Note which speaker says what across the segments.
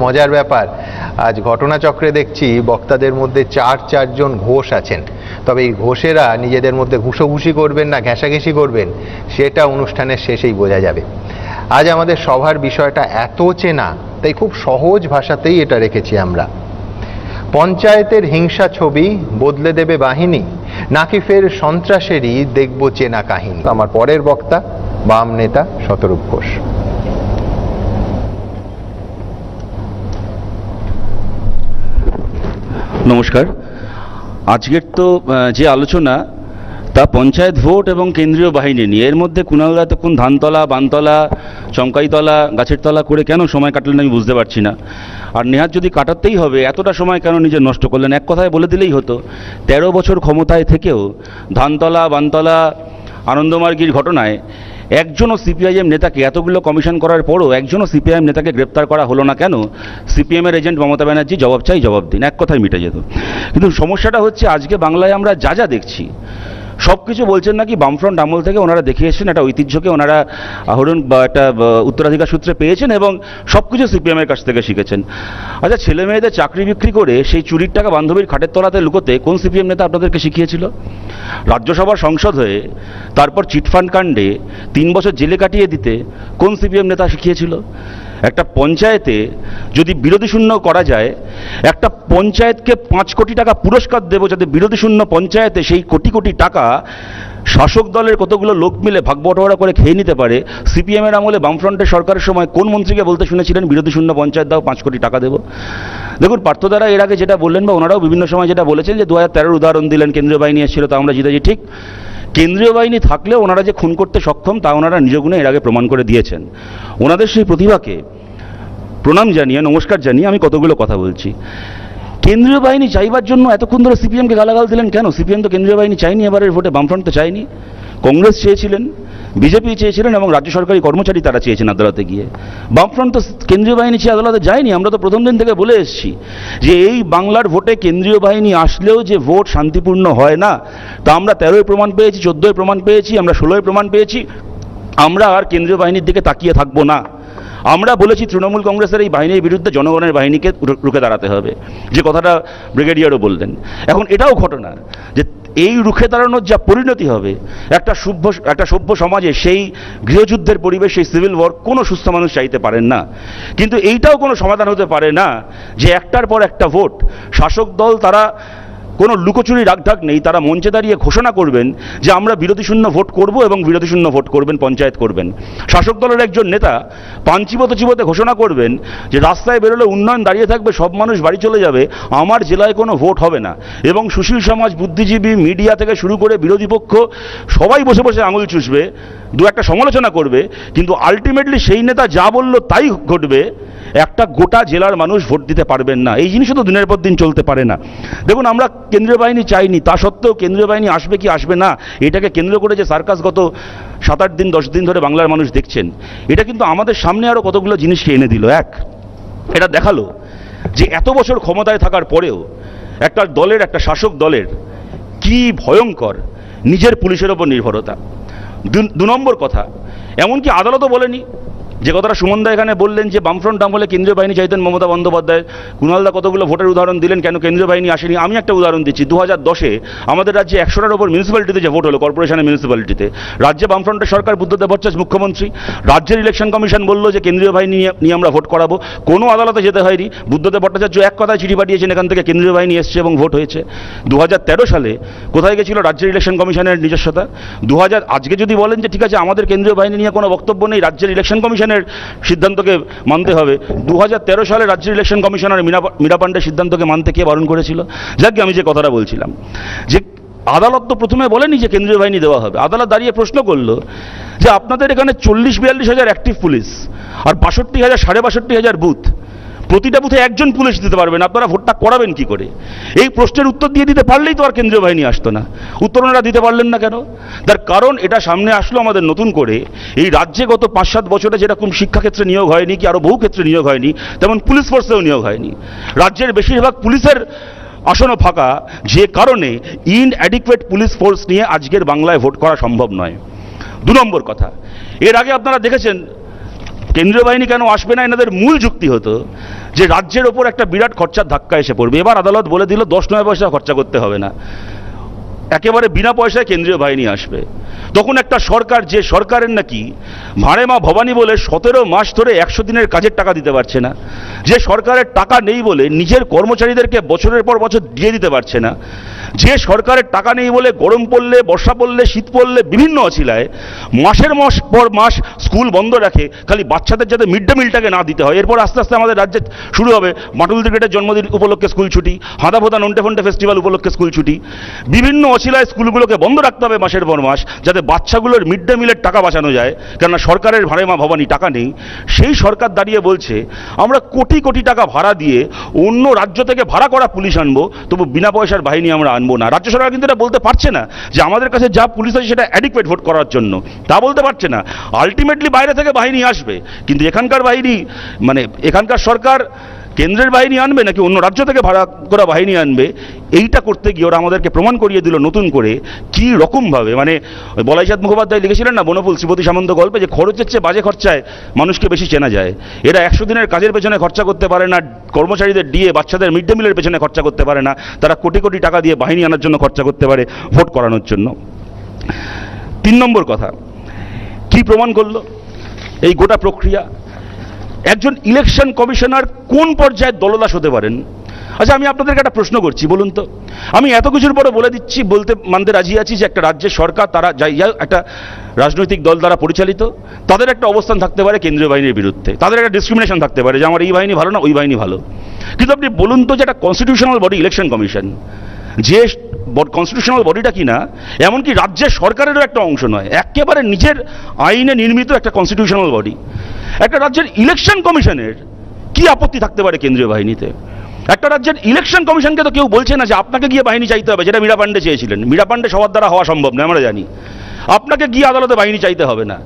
Speaker 1: মজার ব্যাপার, আজ ঘটনাচক্রে দেখছি বক্তাদের মধ্যে চার চারজন ঘোষ আছেন। তবে এই ঘোষেরা নিজেদের মধ্যে ঘুষোঘুষি করবেন না, ঘেঁষাঘেঁষি করবেন, সেটা অনুষ্ঠানের শেষেই বোঝা যাবে। আজ আমাদের সভার বিষয়টা এত চেনা, তাই খুব সহজ ভাষাতেই এটা রেখেছি আমরা। পঞ্চায়েতের হিংসা ছবি বদলে দেবে বাহিনী, নাকি ফের সন্ত্রাসেরই দেখব চেনা কাহিনী। আমার পরের বক্তা, বাম নেতা শতরূপ ঘোষ।
Speaker 2: নমস্কার। আজকের তো যে আলোচনা, তা পঞ্চায়েত ভোট এবং কেন্দ্রীয় বাহিনী নিয়ে। এর মধ্যে কুণালদা এতক্ষণ ধানতলা, বানতলা চমকাইতলা গাছের তলা করে কেন সময় কাটলেন আমি বুঝতে পারছি না। আর নেহাত যদি কাটাতেই হবে, এতটা সময় কেন নিজে নষ্ট করলেন? এক কথায় বলে দিলেই হতো, তেরো বছর ক্ষমতায় থেকেও ধানতলা, বানতলা, আনন্দমার্গীর ঘটনায় একজনও সিপিআইএম নেতাকে এতগুলো কমিশন করার পরও একজনও সিপিআইএম নেতাকে গ্রেপ্তার করা হলো না কেন? সিপিএমের এজেন্ট মমতা ব্যানার্জি জবাব চাই, জবাব দিন, এক কথায় মিটে যেত। কিন্তু সমস্যাটা হচ্ছে আজকে বাংলায় আমরা যা যা দেখছি সব কিছু বলছেন নাকি বামফ্রন্ট আমল থেকে ওনারা দেখে এসেছেন একটা ঐতিহ্যকে ওনারা আহরণ বা একটা উত্তরাধিকার সূত্রে পেয়েছেন এবং সব কিছু সিপিএমের কাছ থেকে শিখেছেন। আচ্ছা ছেলে মেয়েদের চাকরি বিক্রি করে সেই চুরির টাকা বান্ধবীর খাটের তলাতে লুকোতে কোন সিপিএম নেতা আপনাদেরকে শিখিয়েছিল? রাজ্যসভার সংসদ হয়ে তারপর চিটফান্ড কাণ্ডে তিন বছর জেলে কাটিয়ে দিতে কোন সিপিএম নেতা শিখিয়েছিল? একটা পঞ্চায়েতে যদি বিরোধী শূন্য করা যায়, একটা পঞ্চায়েতকে পাঁচ কোটি টাকা পুরস্কার দেবো যাতে বিরোধী শূন্য পঞ্চায়েতে সেই কোটি কোটি টাকা শাসক দলের কতগুলো লোক মিলে ভাগ বটোয়ারা করে খেয়ে নিতে পারে, সিপিএমের আমলে বামফ্রন্টের সরকারের সময় কোন মন্ত্রীকে বলতে শুনেছিলেন, বিরোধী শূন্য পঞ্চায়েত দাও, পাঁচ কোটি টাকা দেবো? দেখুন, পার্থদারা এর আগে যেটা বললেন বা ওনারাও বিভিন্ন সময় যেটা বলেছেন যে দু হাজার উদাহরণ দিলেন, কেন্দ্রীয় বাহিনী এসেছিল, তা আমরা জিতেছি, ঠিক? কেন্দ্রীয় বাহিনী থাকলেও ওনারা যে খুন করতে সক্ষম, তা ওনারা নিজগুণে এর আগে প্রমাণ করে দিয়েছেন। ওনাদের সেই প্রতিভাকে প্রণাম জানিয়ে, নমস্কার জানিয়ে আমি কতগুলো কথা বলছি। কেন্দ্রীয় বাহিনী চাইবার জন্য এতক্ষণ ধরে সিপিএমকে গালাগাল দিলেন কেন? সিপিএম তো কেন্দ্রীয় বাহিনী চাইনি এবারের ভোটে, বামফ্রন্ট তো চাইনি কংগ্রেস চেয়েছিলেন বিজেপি চেয়েছিলেন এবং রাজ্য সরকারি কর্মচারী তারা চেয়েছেন আদালতে গিয়ে। বামফ্রন্ট তো কেন্দ্রীয় বাহিনী চেয়ে আদালতে যায়নি। আমরা তো প্রথম দিন থেকে বলে এসেছি যে এই বাংলার ভোটে কেন্দ্রীয় বাহিনী আসলেও যে ভোট শান্তিপূর্ণ হয় না, তা আমরা তেরোই প্রমাণ পেয়েছি, চোদ্দোই প্রমাণ পেয়েছি, আমরা ষোলোই প্রমাণ পেয়েছি। আমরা আর কেন্দ্রীয় বাহিনীর দিকে তাকিয়ে থাকব না। আমরা বলেছি তৃণমূল কংগ্রেসের এই বাহিনীর বিরুদ্ধে জনগণের বাহিনীকে রুখে দাঁড়াতে হবে। যে কথাটা ব্রিগেডিয়ারও বললেন। এখন এটাও ঘটনা যে এই রুখে দাঁড়ানোর যা পরিণতি হবে, একটা সভ্য একটা সভ্য সমাজে সেই গৃহযুদ্ধের পরিবেশ, সেই সিভিল ওয়ার কোনো সুস্থ মানুষ চাইতে পারেন না। কিন্তু এইটাও কোনো সমাধান হতে পারে না যে একটার পর একটা ভোট শাসক দল তারা কোনো লুকোচুরি রাগঢাক নেই, তারা মঞ্চে দাঁড়িয়ে ঘোষণা করবেন যে আমরা বিরোধী শূন্য ভোট করব এবং বিরোধী শূন্য ভোট করবেন, পঞ্চায়েত করবেন। শাসক দলের একজন নেতা পান চিবোতে চিবোতে ঘোষণা করবেন যে রাস্তায় বেরোলে উন্নয়ন দাঁড়িয়ে থাকবে, সব মানুষ বাড়ি চলে যাবে, আমার জেলায় কোনো ভোট হবে না। এবং সুশীল সমাজ, বুদ্ধিজীবী, মিডিয়া থেকে শুরু করে বিরোধী পক্ষ, সবাই বসে বসে আঙুল চুষবে। দু একটা সমালোচনা করবে, কিন্তু আলটিমেটলি সেই নেতা যা বলল তাই ঘটবে, একটা গোটা জেলার মানুষ ভোট দিতে পারবেন না। এই জিনিসও তো দিনের পর দিন চলতে পারে না। দেখুন, আমরা কেন্দ্রীয় বাহিনী চাইনি, তা সত্ত্বেও কেন্দ্রীয় বাহিনী আসবে কি আসবে না, এটাকে কেন্দ্র করে যে সার্কাস গত সাত আট দিন, দশ দিন ধরে বাংলার মানুষ দেখছেন, এটা কিন্তু আমাদের সামনে আরও কতগুলো জিনিসকে এনে দিল। এক, এটা দেখাল যে এত বছর ক্ষমতায় থাকার পরেও একটা দলের, একটা শাসক দলের কি ভয়ঙ্কর নিজের পুলিশের ওপর নির্ভরতা। দু- নম্বর কথা। এমনকি আদালতও বলেনি। যে কথাটা সুমনদা এখানে বললেন যে বামফ্রন্ট ডাম আমলে কেন্দ্রীয় বাহিনী চাইতেন মমতা বন্দ্যোপাধ্যায়। কুণালদা কতগুলো ভোটের উদাহরণ দিলেন, কেন কেন্দ্রীয় বাহিনী আসেনি? আমি একটা উদাহরণ দিচ্ছি। দু হাজার দশে আমাদের রাজ্যে একশোটার ওপর মিউনিসিপ্যালিটিতে যে ভোট হলো কর্পোরেশনের মিউনিসিপ্যালিটিতে রাজ্যে বামফ্রন্টের সরকার বুদ্ধদেব ভট্টাচার্য মুখ্যমন্ত্রী। রাজ্যের ইলেকশন কমিশন বলল যে কেন্দ্রীয় বাহিনী নিয়ে নিয়ে আমরা ভোট করাবো। কোনো আদালতে যেতে হয়নি। বুদ্ধদেব ভট্টাচার্য এক কথায় চিঠি পাঠিয়েছেন এখান থেকে, কেন্দ্রীয় বাহিনী এসছে এবং ভোট হয়েছে। দু হাজার তেরো সালে কোথায় গেছিল রাজ্যের ইলেকশন কমিশনের নিজস্বতা? দু হাজার আজকে যদি বলেন যে ঠিক আছে, আমাদের কেন্দ্রীয় বাহিনী নিয়ে কোনো বক্তব্য নেই, রাজ্যের ইলেকশন কমিশনের সিদ্ধান্তকে মানতে হবে। দু হাজার তেরো সালে রাজ্যের ইলেকশন কমিশনার মীনা মীরা পাণ্ডের সিদ্ধান্তকে মানতে কে বারণ করেছিল? যাকে আমি যে কথাটা বলছিলাম। যে আদালত তো প্রথমে বলেনি যে কেন্দ্রীয় বাহিনী দেওয়া হবে। আদালত দাঁড়িয়ে প্রশ্ন করল যে আপনাদের এখানে চল্লিশ বিয়াল্লিশ হাজার অ্যাক্টিভ পুলিশ আর বাষট্টি হাজার, সাড়ে বাষট্টি হাজার বুথ প্রতিটা বুথে একজন পুলিশ দিতে পারবেন আপনারা ভোটটা করাবেন কি করে? এই প্রশ্নের উত্তর দিয়ে দিতে পারলেই তো আর কেন্দ্রীয় বাহিনী আসতো না। উত্তর ওনারা দিতে পারলেন না কেন? তার কারণ এটা সামনে আসলো আমাদের নতুন করে, এই রাজ্যে গত পাঁচ সাত বছরে যেরকম শিক্ষাক্ষেত্রে নিয়োগ হয়নি কি আরও বহু ক্ষেত্রে নিয়োগ হয়নি, তেমন পুলিশ ফোর্সেও নিয়োগ হয়নি। রাজ্যের বেশিরভাগ পুলিশের আসনও ফাঁকা, যে কারণে ইন অ্যাডিকুয়েট পুলিশ ফোর্স নিয়ে আজকের বাংলায় ভোট করা সম্ভব নয়। দু নম্বর কথা, এর আগে আপনারা দেখেছেন কেন্দ্রীয় বাহিনী কেন আসবে না? এনাদের মূল যুক্তি হতো যে রাজ্যের ওপর একটা বিরাট খরচার ধাক্কা এসে পড়বে। এবার আদালত বলে দিল, দশ নয় পয়সা খরচা করতে হবে না। একেবারে বিনা পয়সায় কেন্দ্রীয় বাহিনী আসবে। তখন একটা সরকার, যে সরকারের নাকি ভাড়ে মা ভবানী বলে সতেরো মাস ধরে একশো দিনের কাজের টাকা দিতে পারছে না। যে সরকারের টাকা নেই বলে নিজের কর্মচারীদেরকে বছরের পর বছর দিয়ে দিতে পারছে না। যে সরকারের টাকা নেই বলে গরম পড়লে, বর্ষা পড়লে, শীত পড়লে, বিভিন্ন অছিলায় মাসের মাস পর মাস স্কুল বন্ধ রাখে, খালি বাচ্চাদের যাতে মিড ডে মিলটাকে না দিতে হয়। এরপর আস্তে আস্তে আমাদের রাজ্যে শুরু হবে মাটুল ক্রিকেটের জন্মদিন উপলক্ষে স্কুল ছুটি হাঁদা নন্টে ফন্টে ফেস্টিভ্যাল উপলক্ষে স্কুল ছুটি। বিভিন্ন অছিলায় স্কুলগুলোকে বন্ধ রাখতে হবে মাসের পর মাস, যাতে বাচ্চাগুলোর মিড ডে মিলের টাকা বাঁচানো যায়। কেননা সরকারের ভাড়ে মা ভবানী টাকা নেই। সেই সরকার দাঁড়িয়ে বলছে, আমরা কোটি কোটি টাকা ভাড়া দিয়ে অন্য রাজ্য থেকে ভাড়া করা পুলিশ আনব, তবু বিনা পয়সার বাহিনী আমরা আনব না। রাজ্য সরকার কিন্তু এটা বলতে পারছে না যে আমাদের কাছে যা পুলিশ আছে সেটা অ্যাডিকুয়েট ভোট করার জন্য। তা বলতে পারছে না। আলটিমেটলি বাইরে থেকে বাহিনী আসবে। কিন্তু এখানকার বাহিনী মানে এখানকার সরকার কেন্দ্রের বাহিনী আনবে নাকি অন্য রাজ্য থেকে ভাড়া করা বাহিনী আনবে? এইটা করতে গিয়ে ওরা আমাদেরকে প্রমাণ করিয়ে দিল নতুন করে কি রকমভাবে। মানে ওই বলাইচাঁদ মুখোপাধ্যায় লিখেছিলেন না, বনফুল শ্রীপতি সামন্ত গল্পে যে খরচের চেয়ে বাজে খরচায় মানুষকে বেশি চেনা যায়। এরা একশো দিনের কাজের পেছনে খরচা করতে পারে না, কর্মচারীদের দিয়ে বাচ্চাদের মিড ডে মিলের পেছনে খরচা করতে পারে না, তারা কোটি কোটি টাকা দিয়ে বাহিনী আনার জন্য খরচা করতে পারে ভোট করানোর জন্য। তিন নম্বর কথা, কি প্রমাণ করল? এই গোটা প্রক্রিয়া একজন ইলেকশন কমিশনার কোন পর্যায়ে দলদাস হতে পারেন? আচ্ছা আমি আপনাদেরকে একটা প্রশ্ন করছি, বলুন তো। আমি এত কিছুর পরে বলে দিচ্ছি, বলতে মানতে রাজি আছি যে একটা রাজ্যের সরকার, তারা যাই একটা রাজনৈতিক দল দ্বারা পরিচালিত, তাদের একটা অবস্থান থাকতে পারে কেন্দ্রীয় বাহিনীর বিরুদ্ধে। তাদের একটা ডিসক্রিমিনেশন থাকতে পারে যে আমার এই বাহিনী ভালো না, ওই বাহিনী ভালো। কিন্তু আপনি বলুন তো যে একটা কনস্টিটিউশনাল বডি ইলেকশন কমিশন যে কনস্টিটিউশনাল বডিটা কিনা, এমনকি রাজ্যের সরকারেরও একটা অংশ নয় একেবারে নিজের আইনে নির্মিত একটা কনস্টিটিউশনাল বডি একটা রাজ্যের ইলেকশন কমিশনের কি আপত্তি থাকতে পারে কেন্দ্রীয় বাহিনীতে? একটা রাজ্যের ইলেকশন কমিশনকে তো কেউ বলছে না যে আপনাকে গিয়ে বাহিনী চাইতে হবে, যেটা মীরা পান্ডে চেয়েছিলেন। মীরা পান্ডে সবার দ্বারা হওয়া সম্ভব না, আমরা জানি। আপনাকে গিয়ে আদালতে বাহিনী চাইতে হবে না।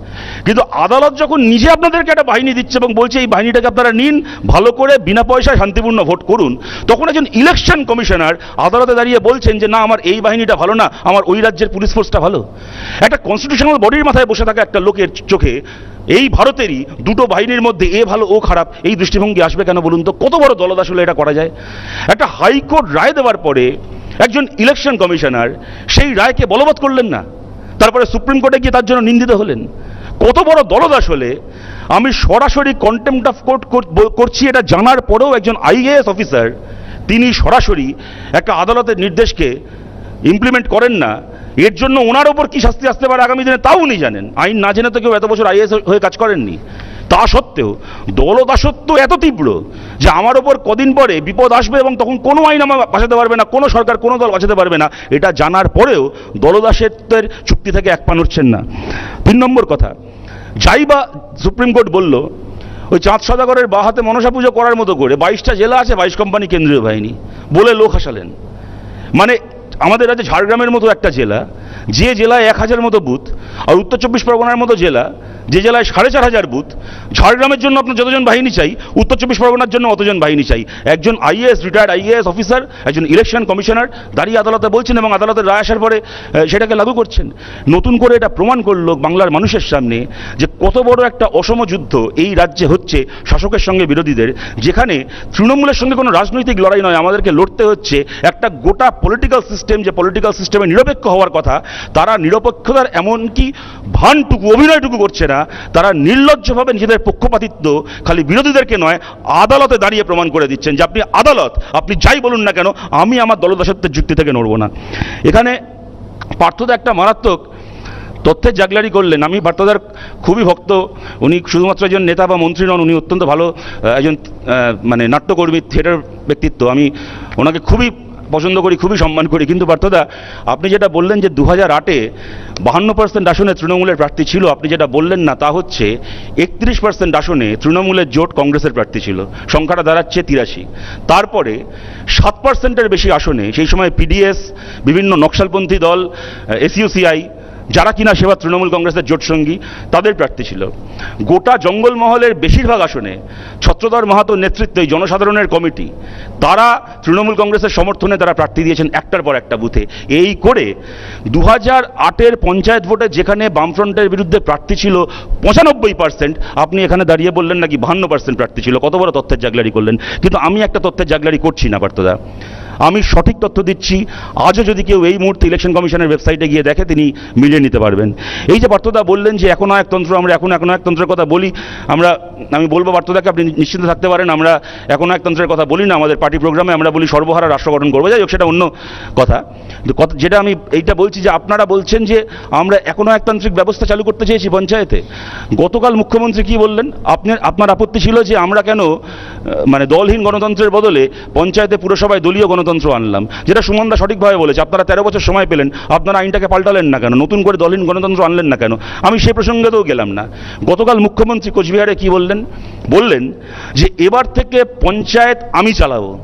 Speaker 2: কিন্তু আদালত যখন নিজে আপনাদেরকে একটা বাহিনী দিচ্ছে এবং বলছে, এই বাহিনীটাকে আপনারা নিন, ভালো করে বিনা পয়সায় শান্তিপূর্ণ ভোট করুন, তখন একজন ইলেকশন কমিশনার আদালতে দাঁড়িয়ে বলছেন যে, না, আমার এই বাহিনীটা ভালো না, আমার ওই রাজ্যের পুলিশ ফোর্সটা ভালো। একটা কনস্টিটিউশনাল বডির মাথায় বসে থাকা একটা লোকের চোখে এই ভারতেরই দুটো বাহিনীর মধ্যে এ ভালো, ও খারাপ, এই দৃষ্টিভঙ্গি আসবে কেন বলুন তো? কত বড় দলদাস আসলে এটা করা যায়? একটা হাইকোর্ট রায় দেওয়ার পরে একজন ইলেকশন কমিশনার সেই রায়কে বলবৎ করলেন না। তারপরে সুপ্রিম কোর্টে গিয়ে তার জন্য নিন্দিত হলেন। কত বড় দলদ আসলে আমি সরাসরি কন্টেম্পট অফ কোর্ট করছি, এটা জানার পরেও একজন আইএএস অফিসার তিনি সরাসরি একটা আদালতের নির্দেশকে ইমপ্লিমেন্ট করেন না। এর জন্য ওনার ওপর কি শাস্তি আসতে পারে আগামী দিনে তাও উনি জানেন। আইন না জেনে তো কেউ এত বছর আইএস হয়ে কাজ করেননি। তা সত্ত্বেও দলদাসত্ব এত তীব্র যে আমার ওপর কদিন পরে বিপদ আসবে এবং তখন কোনো আইন আমার বাঁচাতে পারবে না, কোনো সরকার, কোনো দল বাঁচাতে পারবে না, এটা জানার পরেও দলদাসত্বের চুক্তি থেকে এক পান উঠছেন না। তিন নম্বর কথা যাই বা সুপ্রিম কোর্ট বলল, ওই চাঁদ সদাগরের বা হাতে মনসা পুজো করার মতো করে বাইশটা জেলা আছে, বাইশ কোম্পানি কেন্দ্রীয় বাহিনী, বলে লোক হাসালেন। মানে আমাদের রাজ্যে ঝাড়গ্রামের মতো একটা জেলা, যে জেলায় এক হাজার মতো বুথ আর উত্তর চব্বিশ পরগনার মতো জেলা, যে জেলায় সাড়ে চার হাজার বুথ, ঝাড়গ্রামের জন্য আপনার যতজন বাহিনী চাই, উত্তর চব্বিশ পরগনার জন্য অতজন বাহিনী চাই। একজন আইএএস রিটায়ার্ড আইএএস অফিসার একজন ইলেকশন কমিশনার দাঁড়িয়ে আদালতে বলছেন এবং আদালতের রায় আসার পরে সেটাকে লাগু করছেন। নতুন করে এটা প্রমাণ করল বাংলার মানুষের সামনে যে কত বড় একটা অসম যুদ্ধ এই রাজ্যে হচ্ছে শাসকের সঙ্গে বিরোধীদের, যেখানে তৃণমূলের সঙ্গে কোনো রাজনৈতিক লড়াই নয়, আমাদেরকে লড়তে হচ্ছে একটা গোটা পলিটিক্যাল সিস্টেম যে পলিটিক্যাল সিস্টেমে নিরপেক্ষ হওয়ার কথা, তারা নিরপেক্ষতার এমনকি ভানটুকু, অভিনয়টুকু করছে না। তারা নির্লজ্জভাবে নিজেদের পক্ষপাতিত্ব খালি বিরোধীদেরকে নয়, আদালতে দাঁড়িয়ে প্রমাণ করে দিচ্ছেন যে আপনি আদালত, আপনি যাই বলুন না কেন, আমি আমার দলদাসত্বের যুক্তি থেকে নড়ব না। এখানে পার্থদা একটা মারাত্মক তথ্যের জাগলারি করলেন। আমি পার্থদার খুবই ভক্ত। উনি শুধুমাত্র একজন নেতা বা মন্ত্রী নন, উনি অত্যন্ত ভালো একজন মানে নাট্যকর্মী, থিয়েটার ব্যক্তিত্ব। আমি ওনাকে খুবই পছন্দ করি, খুবই সম্মান করি। কিন্তু পার্থদা আপনি যেটা বললেন যে দু হাজার আটে বাহান্ন পার্সেন্ট আসনে তৃণমূলের প্রার্থী ছিল, আপনি যেটা বললেন না, তা হচ্ছে একত্রিশ পার্সেন্ট আসনে তৃণমূলের জোট কংগ্রেসের প্রার্থী ছিল, সংখ্যাটা দাঁড়াচ্ছে তিরাশি। তারপরে সাত পার্সেন্টের বেশি আসনে, সেই সময় পিডিএস বিভিন্ন নকশালপন্থী দল এসইউসিআই যারা কিনা সেবা তৃণমূল কংগ্রেসের জোটসঙ্গী তাদের প্রার্থী ছিল। গোটা জঙ্গলমহলের বেশিরভাগ আসনে ছত্রধর মাহাতোর নেতৃত্বে জনসাধারণের কমিটি, তারা তৃণমূল কংগ্রেসের সমর্থনে তারা প্রার্থী দিয়েছেন একটার পর একটা বুথে। এই করে দু হাজার আটের পঞ্চায়েত ভোটে যেখানে বামফ্রন্টের বিরুদ্ধে প্রার্থী ছিল পঁচানব্বই পার্সেন্ট আপনি এখানে দাঁড়িয়ে বললেন নাকি বাহান্ন পার্সেন্ট প্রার্থী ছিল। কত বড় তথ্যের জাগলারি করলেন। কিন্তু আমি একটা তথ্যের জাগলারি করছি না, পার্থদা। আমি সঠিক তথ্য দিচ্ছি। আজও যদি কেউ এই মুহূর্তে ইলেকশন কমিশনের ওয়েবসাইটে গিয়ে দেখে, তিনি মিলিয়ে নিতে পারবেন। এই যে বার্তদা বললেন যে এখন একতন্ত্র আমরা এখন এখন একতন্ত্রের কথা বলি, আমরা আমি বলব পার্থদাকে আপনি নিশ্চিন্ত থাকতে পারেন। আমরা এখন একতন্ত্রের কথা বলি না আমাদের পার্টি প্রোগ্রামে আমরা বলি সর্বহারা রাষ্ট্র গঠন করব। যাই হোক, সেটা অন্য কথা। কথা, যেটা আমি এইটা বলছি যে আপনারা বলছেন যে আমরা এখনও একতান্ত্রিক ব্যবস্থা চালু করতে চেয়েছি পঞ্চায়েতে। গতকাল মুখ্যমন্ত্রী কি বললেন? আপনার আপনার আপত্তি ছিল যে আমরা কেন মানে দলহীন গণতন্ত্রের বদলে পঞ্চায়েতে পুরসভায় দলীয় গণতন্ত্র আনলাম? যেটা সুমনদা সঠিকভাবে বলেছে, আপনারা তেরো বছর সময় পেলেন, আপনারা আইনটাকে পাল্টালেন না কেন? নতুন করে দলহীন গণতন্ত্র আনলেন না কেন? আমি সেই প্রসঙ্গেতেও গেলাম না। গতকাল মুখ্যমন্ত্রী কোচবিহারে কি বললেন? বললেন যে এবার থেকে পঞ্চায়েত আমি চালাবো।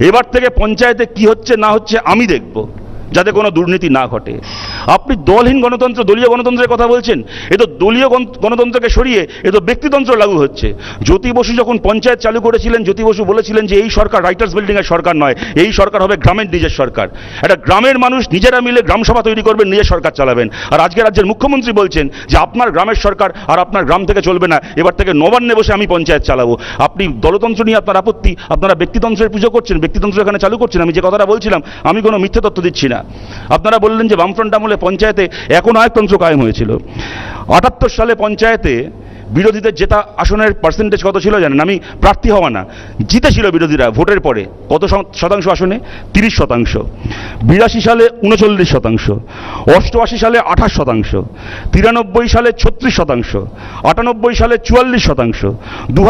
Speaker 2: এবার থেকে পঞ্চায়েতে কি হচ্ছে না হচ্ছে আমি দেখব। যাতে কোনো দুর্নীতি না ঘটে। আপনি দলহীন গণতন্ত্র, দলীয় গণতন্ত্রের কথা বলছেন, এ তো দলীয় গণ- গণতন্ত্রকে সরিয়ে এ তো ব্যক্তিতন্ত্র লাগু হচ্ছে। জ্যোতি বসু যখন পঞ্চায়েত চালু করেছিলেন, জ্যোতি বসু বলেছিলেন যে, এই সরকার রাইটার্স বিল্ডিংয়ের সরকার নয়, এই সরকার হবে গ্রামের নিজের সরকার। একটা গ্রামের মানুষ, নিজেরা মিলে গ্রামসভা তৈরি করবেন, নিজের সরকার চালাবেন। আর আজকে রাজ্যের মুখ্যমন্ত্রী বলছেন যে, আপনার গ্রামের সরকার আর আপনার গ্রাম থেকে চলবে না, এবার থেকে নবান্নে বসে আমি পঞ্চায়েত চালাবো। আপনি দলতন্ত্র নিয়ে আপনার আপত্তি, আপনারা ব্যক্তিতন্ত্রের পুজো করছেন, ব্যক্তিতন্ত্র এখানে চালু করছেন, আমি যে কথাটা বলছিলাম, আমি কোনো মিথ্যে তথ্য দিচ্ছি না। আপনারা বললেন যে বামফ্রন্ট আমলে পঞ্চায়েতে এখন আয়তন্ত্র কায়েম হয়েছিল। আটাত্তর সালে পঞ্চায়েতে বিরোধীদের জেতা আসনের পার্সেন্টেজ কত ছিল জানেন? আমি প্রার্থী হওয়া না। জিতেছিল বিরোধীরা ভোটের পরে। কত শতাংশ আসনে? তিরিশ শতাংশ। বিরাশি সালে উনচল্লিশ শতাংশ। অষ্টআশি সালে আঠাশ শতাংশ। তিরানব্বই সালে ছত্রিশ শতাংশ। আটানব্বই সালে চুয়াল্লিশ শতাংশ। দু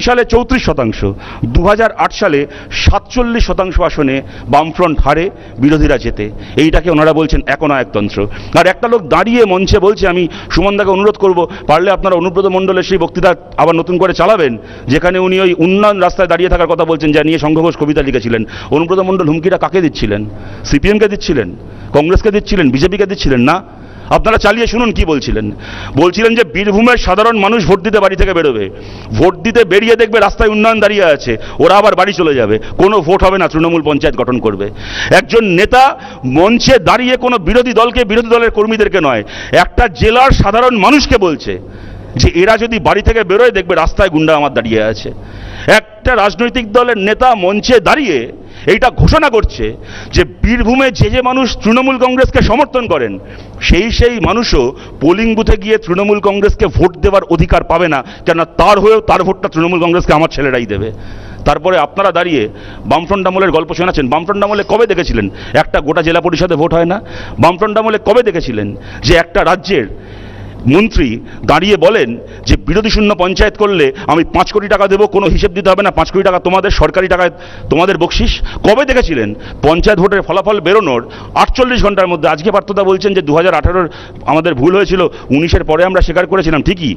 Speaker 2: সালে চৌত্রিশ শতাংশ। দু সালে সাতচল্লিশ শতাংশ আসনে বামফ্রন্ট হারে বিরোধীরা জেতে। এইটাকে ওনারা বলছেন একনায়কতন্ত্র। আর একটা লোক দাঁড়িয়ে মঞ্চে বলছে, আমি সুমনদাকে অনুরোধ করব, পারলে আপনারা অনুব্রত মণ্ডলের সেই বক্তৃতা আবার নতুন করে চালাবেন। যেখানে উনি ওই উন্নয়ন রাস্তায় দাঁড়িয়ে থাকার কথা বলছেন, যা নিয়ে সংঘ ঘোষ কবিতা লিখেছিলেন। অনুব্রত মণ্ডল হুমকিটা কাকে দিচ্ছিলেন? সিপিএমকে দিচ্ছিলেন? কংগ্রেসকে দিচ্ছিলেন? বিজেপিকে দিচ্ছিলেন? না। আপনারা চালিয়ে শুনুন কি বলছিলেন? বলছিলেন যে বীরভূমের সাধারণ মানুষ ভোট দিতে বাড়ি থেকে বেরোবে। ভোট দিতে বেরিয়ে দেখবে রাস্তায় উন্নয়ন দাঁড়িয়ে আছে। ওরা আবার বাড়ি চলে যাবে। কোনো ভোট হবে না, তৃণমূল পঞ্চায়েত গঠন করবে। একজন নেতা মঞ্চে দাঁড়িয়ে কোনো বিরোধী দলকে বিরোধী দলের কর্মীদেরকে নয়, একটা জেলার সাধারণ মানুষকে বলছে যে এরা যদি বাড়ি থেকে বেরোয় দেখবে রাস্তায় গুন্ডা আমার দাঁড়িয়ে আছে। একটা রাজনৈতিক দলের নেতা মঞ্চে দাঁড়িয়ে এইটা ঘোষণা করছে যে বীরভূমে যে যে মানুষ তৃণমূল কংগ্রেসকে সমর্থন করেন, সেই সেই মানুষও পোলিং বুথে গিয়ে তৃণমূল কংগ্রেসকে ভোট দেওয়ার অধিকার পাবে না, কেননা তার হয়েও তার ভোটটা তৃণমূল কংগ্রেসকে আমার ছেলেরাই দেবে। তারপরে আপনারা দাঁড়িয়ে বামফ্রন্ট আমলের গল্প শোনাচ্ছেন। বামফ্রন্ট আমলে কবে দেখেছিলেন? একটা গোটা জেলা পরিষদে ভোট হয় না। বামফ্রন্ট আমলে কবে দেখেছিলেন যে একটা রাজ্যের মন্ত্রী দাঁড়িয়ে বলেন যে বিরোধী শূন্য পঞ্চায়েত করলে আমি পাঁচ কোটি টাকা দেবো, কোনো হিসেব দিতে হবে না, পাঁচ কোটি টাকা তোমাদের, সরকারি টাকায় তোমাদের বকশিস। কবে দেখেছিলেন? পঞ্চায়েত ভোটের ফলাফল বেরোনোর আটচল্লিশ ঘণ্টার মধ্যে। আজকে পার্থতা বলছেন যে দু হাজার আমাদের ভুল হয়েছিল, উনিশের পরে আমরা স্বীকার করেছিলাম, ঠিকই।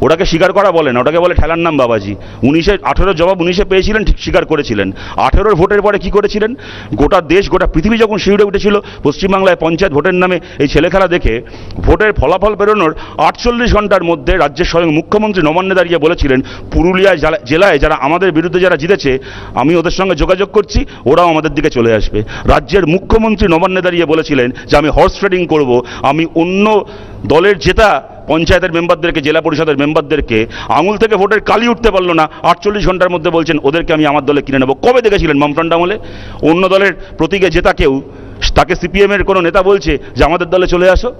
Speaker 2: ওটাকে স্বীকার করা বলে না, ওটাকে বলে ঠেলার নাম বাবাজি। উনিশে আঠেরোর জবাব উনিশে পেয়েছিলেন, ঠিক স্বীকার করেছিলেন। আঠেরোর ভোটের পরে কি করেছিলেন? গোটা দেশ, গোটা পৃথিবী যখন শিউরে উঠেছিল, পশ্চিমবাংলায় পঞ্চায়েত ভোটের নামে এই ছেলেখেলা দেখে ভোটের ফলাফল বেরোনোর আটচল্লিশ ঘণ্টার মধ্যে রাজ্যের স্বয়ং মুখ্যমন্ত্রী নবান্নে দাঁড়িয়ে বলেছিলেন পুরুলিয়ায় জেলা- জেলায় যারা আমাদের বিরুদ্ধে যারা জিতেছে, আমি ওদের সঙ্গে যোগাযোগ করছি, ওরাও আমাদের দিকে চলে আসবে। রাজ্যের মুখ্যমন্ত্রী নবান্নে দাঁড়িয়ে বলেছিলেন যে, আমি হর্স ট্রেডিং করব, আমি অন্য দলের জেতা পঞ্চায়েতের মেম্বারদেরকে, জেলা পরিষদের মেম্বারদেরকে আঙুল থেকে ভোটের কালি উঠতে পারল না। আটচল্লিশ ঘণ্টার মধ্যে বলছেন, ওদেরকে আমি আমার দলে কিনে নেব। কবে দেখেছিলেন বামফ্রন্ট আমলে অন্য দলের প্রতীকে জেতা কেউ, তাকে সিপিএমের কোনো নেতা বলছে যে, আমাদের দলে চলে আসো।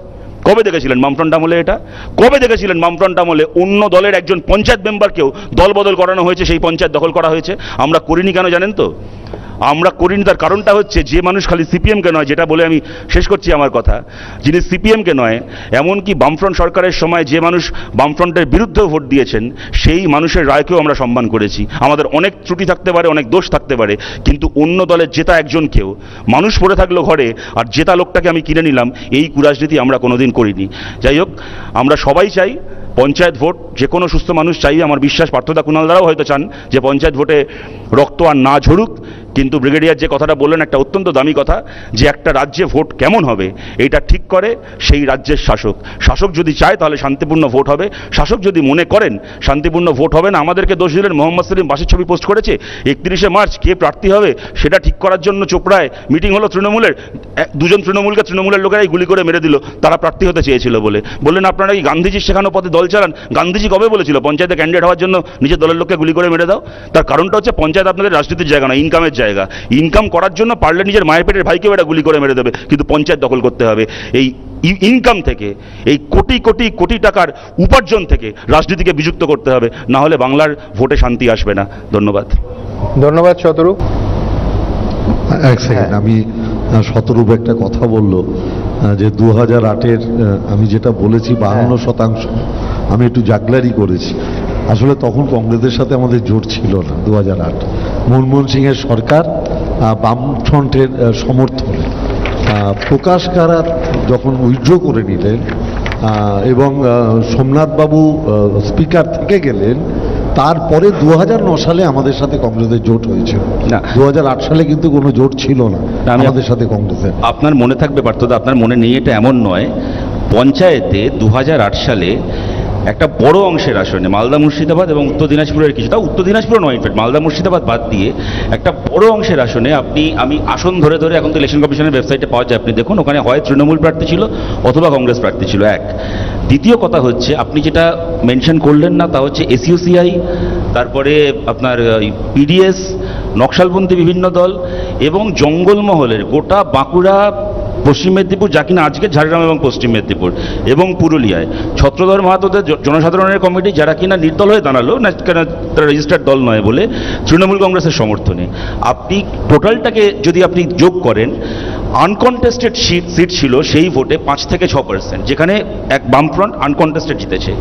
Speaker 2: কবে দেখেছিলেন বামফ্রন্ট আমলে এটা? কবে দেখেছিলেন বামফ্রন্ট আমলে অন্য দলের একজন পঞ্চায়েত মেম্বারকেও দল বদল করানো হয়েছে, সেই পঞ্চায়েত দখল করা হয়েছে? আমরা করিনি কেন জানেন তো? আমরা করিনি, তার কারণটা হচ্ছে যে মানুষ খালি সিপিএমকে নয়, যেটা বলে আমি শেষ করছি আমার কথা। যিনি সিপিএমকে নয়, এমনকি বামফ্রন্ট সরকারের সময় যে মানুষ বামফ্রন্টের বিরুদ্ধেও ভোট দিয়েছেন, সেই মানুষের রায়কেও আমরা সম্মান করেছি। আমাদের অনেক ত্রুটি থাকতে পারে, অনেক দোষ থাকতে পারে, কিন্তু অন্য দলের জেতা একজনকেও, মানুষ পড়ে থাকল ঘরে, আর জেতা লোকটাকে আমি কিনে নিলাম, এই কুরাজনীতি আমরা কোনোদিন করিনি। যাই হোক, আমরা সবাই চাই পঞ্চায়েত ভোট, যে কোনো সুস্থ মানুষ চাই। আমার বিশ্বাস, পার্থদা কুণালদারাও হয়তো চান যে পঞ্চায়েত ভোটে রক্ত আর না ঝরুক। কিন্তু ব্রিগেডিয়ার যে কথাটা বললেন, একটা অত্যন্ত দামি কথা, যে একটা রাজ্যে ভোট কেমন হবে এটা ঠিক করে সেই রাজ্যের শাসক। শাসক যদি চায় তাহলে শান্তিপূর্ণ ভোট হবে। শাসক যদি মনে করেন শান্তিপূর্ণ ভোট হবে না, আমাদেরকে দোষ দিলেন মোহাম্মদ সেলিম বাসের ছবি পোস্ট করেছে, একত্রিশে মার্চ কে প্রার্থী হবে, সেটা ঠিক করার জন্য চোপড়ায় মিটিং হলো তৃণমূলের দুজন তৃণমূলকে তৃণমূলের লোকেরাই গুলি করে মেরে দিল, তারা প্রার্থী হতে চেয়েছিল বলে। বললেন, আপনারা কি গান্ধীজির শেখানো পথে দল চালান? গান্ধীজি কবে বলেছিল, পঞ্চায়েতে ক্যান্ডিডেট হওয়ার জন্য নিজের দলের লোককে গুলি করে মেরে দাও? তার কারণটা হচ্ছে, পঞ্চায়েত আপনাদের রাজনীতির জায়গা না ইনকামের জায়গা। ইনকাম করার জন্য পারলে নিজের মায়ের পেটের ভাইকেও এটা গুলি করে মেরে দেবে কিন্তু পঞ্চায়েত দখল করতে হবে। এই ইনকাম থেকে এই কোটি কোটি কোটি টাকার উপার্জন থেকে রাজনীতিকে বিযুক্ত করতে হবে না হলে বাংলার ভোটে শান্তি আসবে না। ধন্যবাদ।
Speaker 1: ধন্যবাদ শতরূপ।
Speaker 3: এক সেকেন্ড আমি শতরূপ একটা কথা বলল। যে দু হাজার আটের আমি যেটা বলেছি বাহান্ন শতাংশ আমি একটু জাগলারি করেছি। আসলে তখন কংগ্রেসের সাথে আমাদের জোট ছিল না দু হাজার আট। মনমোহন সিংয়ের সরকার বামফ্রন্টের সমর্থন প্রকাশ কারাত যখন উইথড্র করে নিলেন এবং সোমনাথবাবু স্পিকার থেকে গেলেন তারপরে দু হাজার ন সালে আমাদের সাথে কংগ্রেসের জোট হয়েছিল।
Speaker 2: না।
Speaker 3: দু হাজার আট সালে কিন্তু কোনো জোট ছিল না
Speaker 2: না,
Speaker 3: আমাদের সাথে কংগ্রেসের।
Speaker 2: আপনার মনে থাকবে পার্থদা আপনার মনে নেই এটা এমন নয়। পঞ্চায়েতে দু হাজার আট সালে একটা বড় অংশের আসনে, মালদা মুর্শিদাবাদ এবং উত্তর দিনাজপুরের কিছু। কিছুটা উত্তর দিনাজপুর নয় ইনফ্যাক্ট মালদা মুর্শিদাবাদ বাদ দিয়ে একটা বড় অংশের আসনে আপনি, আমি আসন ধরে ধরে এখন তো ইলেকশন কমিশনের ওয়েবসাইটে পাওয়া যায়, আপনি দেখুন, ওখানে হয় তৃণমূল প্রার্থী ছিল অথবা কংগ্রেস প্রার্থী ছিল, এক। দ্বিতীয় কথা হচ্ছে, আপনি যেটা মেনশন করলেন না, তা হচ্ছে এসইউসিআই তারপরে আপনার পিডিএস নকশালপন্থী বিভিন্ন দল এবং জঙ্গলমহলের গোটা বাঁকুড়া পশ্চিম মেদিনীপুর যা কিনা আজকে ঝাড়গ্রাম এবং পশ্চিম মেদিনীপুর এবং পুরুলিয়ায়। ছত্রধর মাহাতোদের জনসাধারণের কমিটি যারা কিনা নির্দল হয়ে দাঁড়াল, না কেন তারা রেজিস্টার্ড দল নয় বলে তৃণমূল কংগ্রেসের সমর্থনে। আপনি টোটালটাকে যদি আপনি যোগ করেন আনকনটেস্টেড সিট সিট ছিল সেই ভোটে পাঁচ থেকে ছ পার্সেন্ট যেখানে এক বামফ্রন্ট আনকনটেস্টেড জিতেছে।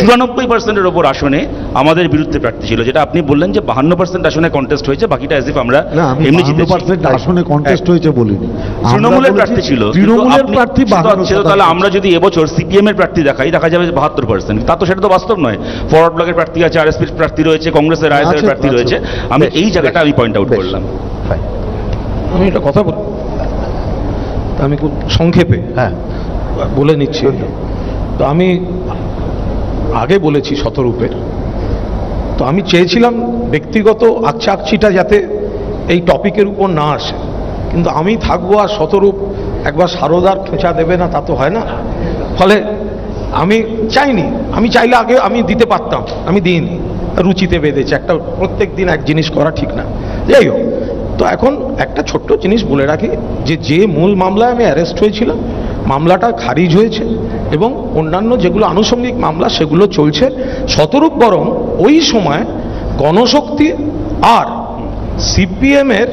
Speaker 2: চুরানব্বই পার্সেন্টের ওপর আসনে আমাদের বিরুদ্ধে প্রার্থী ছিল যেটা আপনি বললেন যে বাহান্ন পার্সেন্ট আসনে কন্টেস্ট হয়েছে বাকিটা অ্যাজ ইফ আমরা এমনি জিতেছি।
Speaker 3: পার্সেন্ট আসনে কন্টেস্ট হয়েছে বলিনি।
Speaker 2: তৃণমূলের প্রার্থী ছিল
Speaker 3: তৃণমূলের প্রার্থী
Speaker 2: সেটা তাহলে আমরা যদি এবছর সিপিএম এর প্রার্থী দেখাই দেখা যাবে বাহাত্তর পার্সেন্ট তা তো সেটা তো বাস্তব নয়। ফরওয়ার্ড ব্লকের প্রার্থী আছে আরএসপি প্রার্থী রয়েছে কংগ্রেসের আইএসএর প্রার্থী রয়েছে। আমি এই জায়গাটা আমি পয়েন্ট আউট করলাম.
Speaker 4: আমি একটা কথা বলি আমি খুব সংক্ষেপে
Speaker 1: হ্যাঁ।
Speaker 4: বলে নিচ্ছি। তো আমি আগে বলেছি শতরূপের তো আমি চেয়েছিলাম ব্যক্তিগত আকছা আকছিটা যাতে এই টপিকের উপর না আসে। কিন্তু আমি থাকব আর শতরূপ একবার সারদার খোঁচা দেবে না তা তো হয় না। ফলে আমি চাইনি। আমি চাইলে আগে আমি দিতে পারতাম আমি দিইনি। রুচিতে বেঁধেছে। একটা প্রত্যেক দিন এক জিনিস করা ঠিক না। যাই হোক, তো এখন একটা ছোট্ট জিনিস বলে রাখি, যে যে মূল মামলায় আমি অ্যারেস্ট হয়েছিলাম, মামলাটা খারিজ হয়েছে এবং অন্যান্য যেগুলো আনুষঙ্গিক মামলা সেগুলো চলছে। শতরূপ বরং ওই সময় গণশক্তি আর সিপিএমের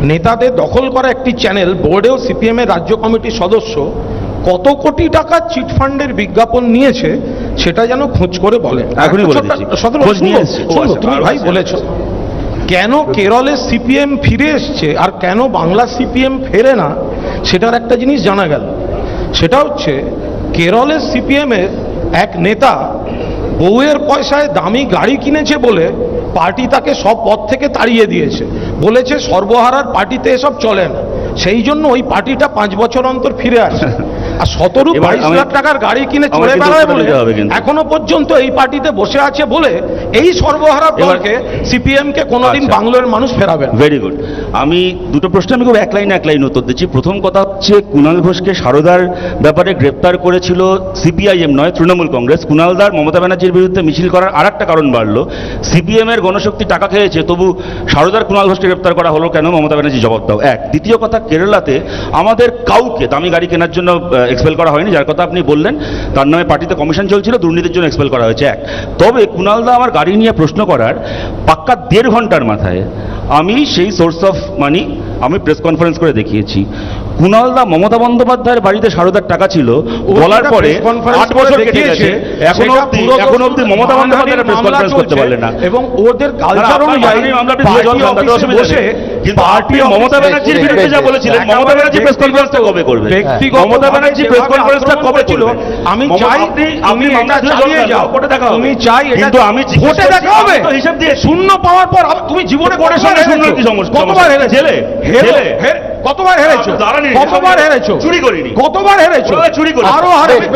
Speaker 4: নেতাদের দখল করা একটি চ্যানেল বোর্ডেও সিপিএমের রাজ্য কমিটির সদস্য কত কোটি টাকার চিটফান্ডের বিজ্ঞাপন নিয়েছে সেটা যেন খোঁজ করে বলে।
Speaker 2: এখনই বলে আচ্ছা,
Speaker 4: তুমি ভাই। বলেছ। কেন কেরলে সিপিএম ফিরে এসছে আর কেন বাংলা সিপিএম ফেরে না সেটার একটা জিনিস জানা গেল। সেটা হচ্ছে কেরলের সিপিএমের এক নেতা বউয়ের পয়সায় দামি গাড়ি কিনেছে বলে পার্টি তাকে সব পদ থেকে তাড়িয়ে দিয়েছে। বলেছে সর্বহারার পার্টিতে এসব চলে না। সেই জন্য ওই পার্টিটা পাঁচ বছর অন্তর ফিরে আসে। আর সতেরো বাইশ লাখ টাকার গাড়ি কিনে চলে বেড়ায় বলে। এখনও পর্যন্ত এই পার্টিতে বসে আছে বলে এই সর্বহারা দলকে সিপিএম কে কোনোদিন
Speaker 2: আচ্ছা।
Speaker 4: বাংলার মানুষ ফেরাবে।
Speaker 2: ভেরি গুড আমি দুটো প্রশ্ন আমি খুব এক লাইন এক লাইন উত্তর দিচ্ছি প্রথম কথা হচ্ছে কুণাল ঘোষকে সারদার ব্যাপারে গ্রেপ্তার করেছিল সিপিআইএম নয় তৃণমূল কংগ্রেস কুণালদার মমতা ব্যানার্জির বিরুদ্ধে মিছিল করার আর একটা কারণ বাড়লো সিপিএম এর গণশক্তি টাকা খেয়েছে তবু সারদার কুণাল ঘোষকে গ্রেপ্তার করা হলো কেন মমতা ব্যানার্জি জবাব দাও এক দ্বিতীয় কথা কেরালাতে আমাদের কাউকে দামি গাড়ি কেনার জন্য এক্সপেল করা হয়নি, যার কথা আপনি বললেন, তার নামে পার্টিতে কমিশন চলছিল, দুর্নীতির জন্য এক্সপেল করা হয়েছে, এক। তবে কুণালদা আমার গাড়ি নিয়ে প্রশ্ন করার পাক্কা দেড় ঘণ্টার মাথায় আমি সেই সোর্স অফ মানি আমি প্রেস কনফারেন্স করে দেখিয়েছি। কুণালদা মমতা বন্দ্যোপাধ্যায়ের বাড়িতে সারদার টাকা ছিল বলার পরে আট বছর কেটে গেছে
Speaker 4: দেখিয়েছে,
Speaker 2: অব্দি মমতা প্রেস কনফারেন্স করতে পারলেন না
Speaker 4: এবং ওদের কালচার অনুযায়ী
Speaker 2: মামলাটি তুলে
Speaker 4: পার্টি
Speaker 2: ধরলাম, তাতে
Speaker 4: অফিসে
Speaker 2: অসুবিধা
Speaker 4: বসে
Speaker 2: নেই। কিন্তু
Speaker 4: পার্টি
Speaker 2: মমতা ব্যানার্জির বিরুদ্ধে যা বলেছিলেন মমতা ব্যানার্জি প্রেস কনফারেন্সটা কবে করবে
Speaker 4: ব্যক্তিগত
Speaker 2: মমতা ব্যানার্জি প্রেস কনফারেন্সটা কবে
Speaker 4: করেছিল, আমি চাই
Speaker 2: আপনি-
Speaker 4: এটা চালিয়ে যাও
Speaker 2: কোর্টে দেখা হবে।
Speaker 4: চাই এটা
Speaker 2: কিন্তু আমি জিজ্ঞেস
Speaker 4: দেখা হবে
Speaker 2: হিসাব দিয়েছি।
Speaker 4: শূন্য পাওয়ার পর তুমি জীবনে
Speaker 2: সঙ্গে শূন্য কি সমস্যা?
Speaker 4: কতবার হেরে-
Speaker 2: জেলে?
Speaker 4: হেরে- কতবার হেরেছো। কতবার হেরেছো।
Speaker 2: চুরি করিনি।
Speaker 4: কতবার হেরেছো।
Speaker 2: চুরি করি
Speaker 4: আরও হারবে।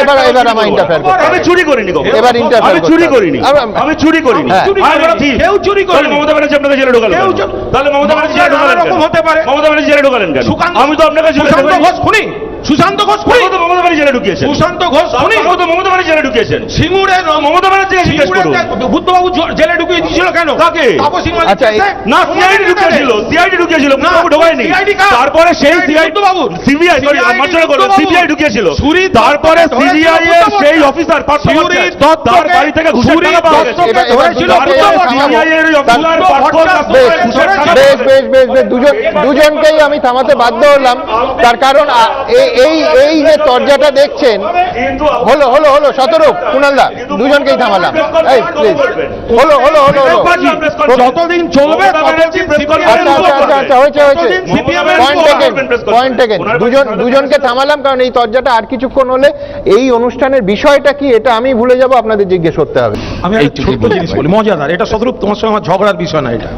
Speaker 1: এবার- এবার আমার ইন্টারফেয়ার করি
Speaker 2: আমি চুরি করিনি গো।
Speaker 1: এবার ইন্টারফেয়ার
Speaker 2: আমি চুরি করিনি। আমি চুরি করিনি।
Speaker 1: হ্যাঁ।
Speaker 4: চুরি করিনি। কেউ চুরি
Speaker 2: করে
Speaker 4: করেনি।
Speaker 2: মমতা ব্যানার্জি আপনাকে জেলে ঢোকালেন
Speaker 4: কেউ
Speaker 2: তাহলে মমতা ব্যানার্জি জেলে
Speaker 4: ঢোকালো
Speaker 2: ঢোকালেন?
Speaker 4: হতে পারে।
Speaker 2: মমতা ব্যানার্জি জেলে ঢোকালেন কেন? আমি তো আপনাকে জেলে
Speaker 4: সুশান্ত ঘোষ খুনি। সুশান্ত ঘোষ খুনি
Speaker 2: তো মমতা ব্যানার্জি জেলে ঢুকিয়েছেন
Speaker 4: সুশান্ত ঘোষ খুনি
Speaker 2: তো মমতা ব্যানার্জি জেলে ঢুকিয়েছেন
Speaker 4: সিঙ্গুরে
Speaker 2: মমতা ব্যানার্জিকে জিজ্ঞেস করুন।
Speaker 4: বুদ্ধবাবু জেলে ঢুকিয়ে দিয়েছিল কেন
Speaker 2: কাকে?
Speaker 4: তাপসী
Speaker 1: আচ্ছা,
Speaker 2: না সিআইডি ঢুকিয়েছিল সিআইডি ঢুকিয়েছিল
Speaker 4: না,
Speaker 2: বুদ্ধবাবু ঢোকায়নি তারপরে সেই সিআইডি
Speaker 4: বুদ্ধবাবু।
Speaker 2: সিবিআই সরি মার্চনা করল সিবিআই ঢুকিয়েছিল
Speaker 4: সুরি
Speaker 2: তারপরে সিবিআই এর সেই অফিসার
Speaker 4: সুরি দত্তকে-
Speaker 2: তার বাড়ি থেকে ঘুষের টাকা পাওয়া গেছে।
Speaker 1: থামাবো।
Speaker 2: সিবিআই এর অফিসার
Speaker 1: বেশ বেশ বেশ দুজন দুজনকেই আমি থামাতে বাধ্য হলাম তার কারণ এই এই যে তরজাটা দেখছেন হলো হলো হলো সতেরো কুণালদা দুজনকেই থামালাম। এই প্লিজ হলো হলো হলো হলো।
Speaker 4: যতদিন চলবে
Speaker 1: আচ্ছা আচ্ছা আচ্ছা আচ্ছা হয়েছে হয়েছে।
Speaker 4: ততদিন CPM এর
Speaker 1: পয়েন্ট টেকেন পয়েন্ট টেকেন দুজন দুজনকে থামালাম কারণ এই তরজাটা আর কিছুক্ষণ হলে এই অনুষ্ঠানের বিষয়টা কি এটা আমি ভুলে যাব আপনাদের জিজ্ঞেস করতে হবে।
Speaker 4: আমি একটা ছোট্ট জিনিস বলি মজাদার। এটা শতরূপ তোমার সঙ্গে আমার ঝগড়ার বিষয় না এটা।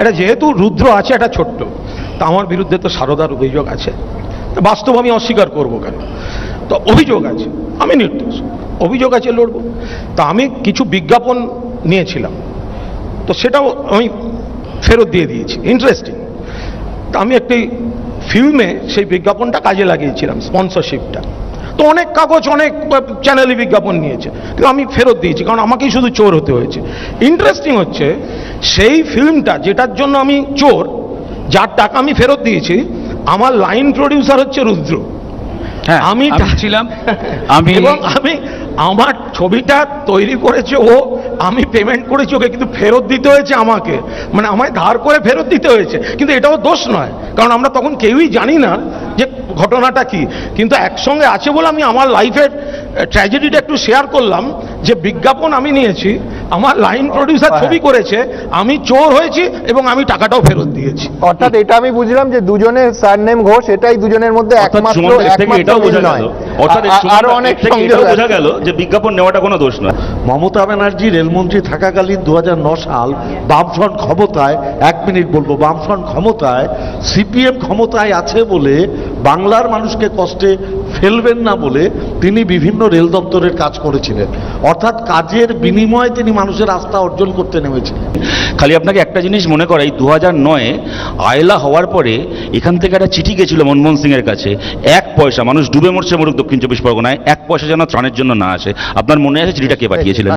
Speaker 4: এটা যেহেতু রুদ্র আছে এটা ছোট্ট। তা আমার বিরুদ্ধে তো সারদার অভিযোগ আছে। বাস্তব আমি অস্বীকার করব কেন? তো অভিযোগ আছে, আমি নির্দোষ, অভিযোগ আছে লড়বো। তা আমি কিছু বিজ্ঞাপন নিয়েছিলাম, তো সেটাও আমি ফেরত দিয়ে দিয়েছি ইন্টারেস্টিং তা আমি একটি ফিল্মে সেই বিজ্ঞাপনটা কাজে লাগিয়েছিলাম স্পন্সরশিপটা তো অনেক কাগজ, অনেক চ্যানেলে বিজ্ঞাপন নিয়েছে, কিন্তু আমি ফেরত দিয়েছি, কারণ আমাকেই শুধু চোর হতে হয়েছে। ইন্টারেস্টিং হচ্ছে, সেই ফিল্মটা যেটার জন্য আমি চোর, যার টাকা আমি ফেরত দিয়েছি আমার লাইন প্রডিউসার হচ্ছে রুদ্র।
Speaker 5: হ্যাঁ
Speaker 4: আমি
Speaker 5: আমি ছিলাম আমি
Speaker 4: এবং আমি আমার ছবিটা তৈরি করেছে ও আমি পেমেন্ট করেছি ওকে কিন্তু ফেরত দিতে হয়েছে আমাকে। মানে আমায় ধার করে ফেরত দিতে হয়েছে। কিন্তু এটাও দোষ নয় কারণ আমরা তখন কেউই জানি না যে ঘটনাটা কি? কিন্তু একসঙ্গে আছে বলে আমি আমার লাইফের ট্র্যাজেডিটা একটু শেয়ার করলাম যে বিজ্ঞাপন আমি নিয়েছি আমার লাইন প্রডিউসার ছবি করেছে আমি চোর হয়েছি এবং আমি টাকাটাও ফেরত দিয়েছি।
Speaker 1: অর্থাৎ এটা আমি বুঝলাম যে দুজনের সারনেম ঘোষ এটাই দুজনের মধ্যে একমাত্র
Speaker 2: এটাও বোঝা গেল। অর্থাৎ আরও
Speaker 1: অনেক।
Speaker 2: বোঝা গেল যে বিজ্ঞাপন নেওয়াটা কোনো দোষ নয়।
Speaker 3: মমতা ব্যানার্জি রেলমন্ত্রী থাকাকালীন দু সাল বামফ্রন্ট ক্ষমতায় এক মিনিট বলব বামফ্রন্ট ক্ষমতায় সিপিএম ক্ষমতায় আছে বলে বাংলার মানুষকে কষ্টে ফেলবেন না বলে তিনি বিভিন্ন রেল দপ্তরের কাজ করেছিলেন। অর্থাৎ কাজের বিনিময়ে তিনি মানুষের আস্থা অর্জন করতে নেমেছিলেন।
Speaker 2: খালি আপনাকে একটা জিনিস মনে করাই দু হাজার নয়ে আয়লা হওয়ার পরে এখান থেকে একটা চিঠি গেছিল মনমোহন সিংয়ের কাছে, এক পয়সা, মানুষ ডুবে মরছে মরুক দক্ষিণ চব্বিশ পরগনায়, এক পয়সা যেন ত্রাণের জন্য না আসে। আপনার মনে আছে চিঠিটা কে পাঠিয়েছিলেন?